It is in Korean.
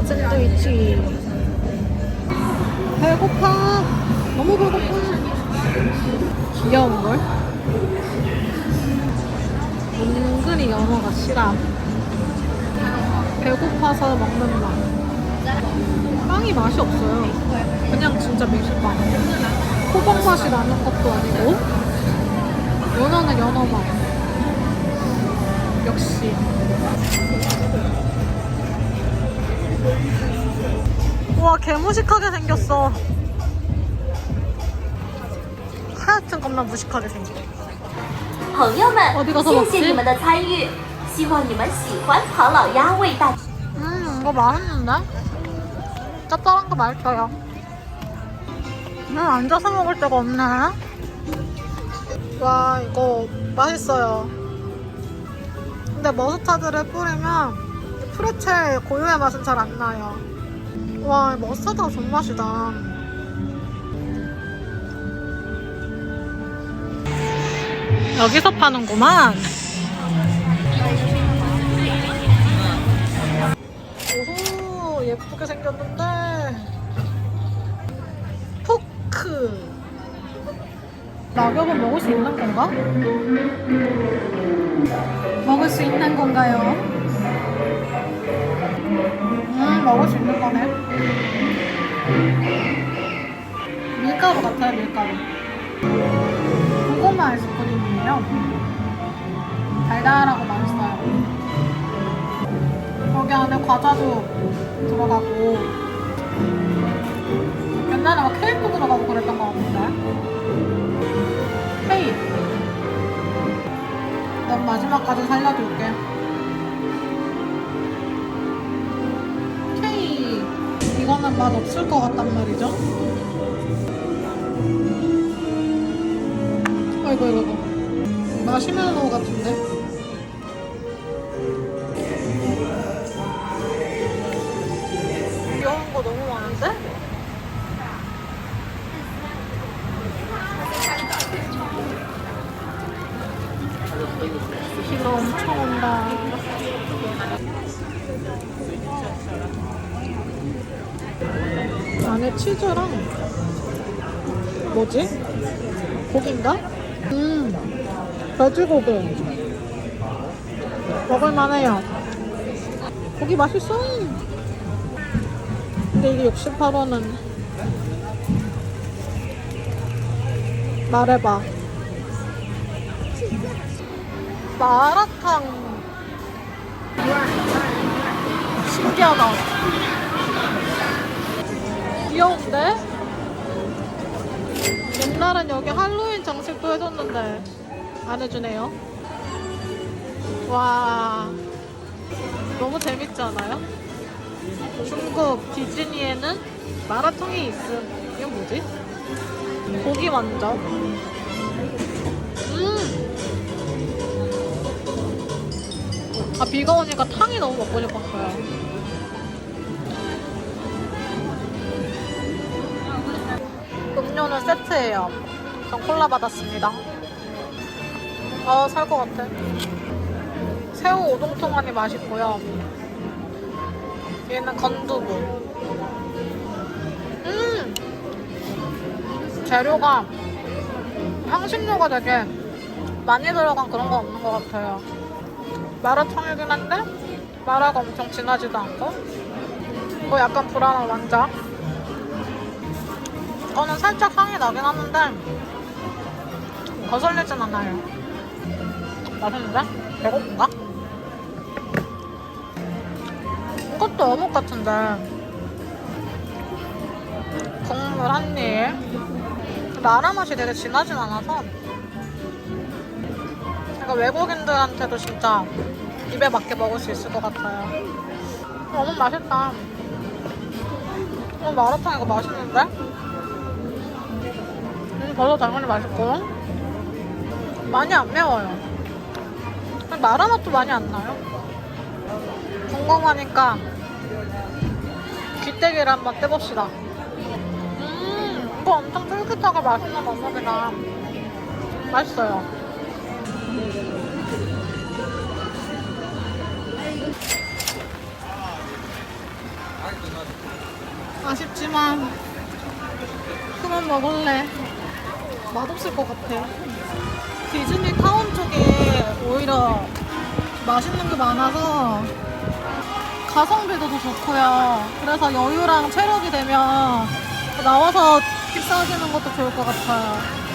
연어 샌드위치. 배고파. 너무 배고파. 귀여운 걸? 은근히 연어가 싫어. 배고파서 먹는 맛. 빵이 맛이 없어요. 그냥 진짜 밀빵. 호박 맛이 나는 것도 아니고. 연어는 연어 맛. 역시. 개무식하게 생겼어. 하여튼 겁나 무식하게 생겨. 朋友们我这个，是谢谢你们的参与，希望你们喜欢唐老鸭为大。 음, 이거 맛있는데? 짭짤한 거 맛있어요. 음, 앉아서 먹을 데가 없네. 와, 이거 맛있어요. 근데 머스타드를 뿌리면 프레첼 고유의 맛은 잘 안 나요. 와, 머스타드가 존맛이다. 여기서 파는구만. 오호 예쁘게 생겼는데 포크 낙엽은 먹을 수 있는 건가? 먹을 수 있는 건가요? 음. 먹을 수 있는 거네. 밀가루 같아요 밀가루. 고구마 아이스크림이에요. 달달하고 맛있어요. 여기 안에 과자도 들어가고 옛날에 막 케이크도 들어가고 그랬던 것 같은데? 케이크. 난 마지막까지 살려둘게 이거는 맛 없을 것 같단 말이죠 아이고 이거 이거 마시멜로우 같은데 귀여운 거 너무 많은데? 비가 엄청 온다. 안에 치즈랑 뭐지? 고기인가? 음, 돼지고기. 먹을만해요. 고기 맛있어. 근데 이게 68원은 말해봐 마라탕 신기하다 귀여운데? 옛날엔 여기 할로윈 장식도 해줬는데 안 해주네요 와 너무 재밌지 않아요? 중국 디즈니에는 마라통이 있음. 이건 뭐지? 고기 만져. 음. 아 비가 오니까 탕이 너무 먹고 싶었어요. 음료는 세트예요. 전 콜라 받았습니다. 아 살 것 같아. 새우 오동통안이 맛있고요. 얘는 건두부. 음! 재료가 향신료가 되게 많이 들어간 그런 거 없는 것 같아요. 마라탕이긴 한데 마라가 엄청 진하지도 않고 이거 약간 불안한 완자. 이거는 살짝 향이 나긴 하는데 거슬리진 않아요. 맛있는데? 배고픈가? 이것도 어묵 같은데 국물 한 입 마라 맛이 되게 진하진 않아서 그러니까 외국인들한테도 진짜 입에 맞게 먹을 수 있을 것 같아요 어묵 맛있다 어, 마라탕 이거 맛있는데? 음, 버섯 당연히 맛있고 많이 안 매워요 마라 맛도 많이 안 나요 궁금하니까 귀때기를 한번 떼봅시다. 음, 이거 엄청 쫄깃하게 맛있는 어묵이라 맛있어요. 하지만 그만 먹을래. 맛없을 것 같아. 디즈니 타운 쪽에 오히려 맛있는 게 많아서 가성비도 더 좋고요. 그래서 여유랑 체력이 되면 나와서 식사하시는 것도 좋을 것 같아요.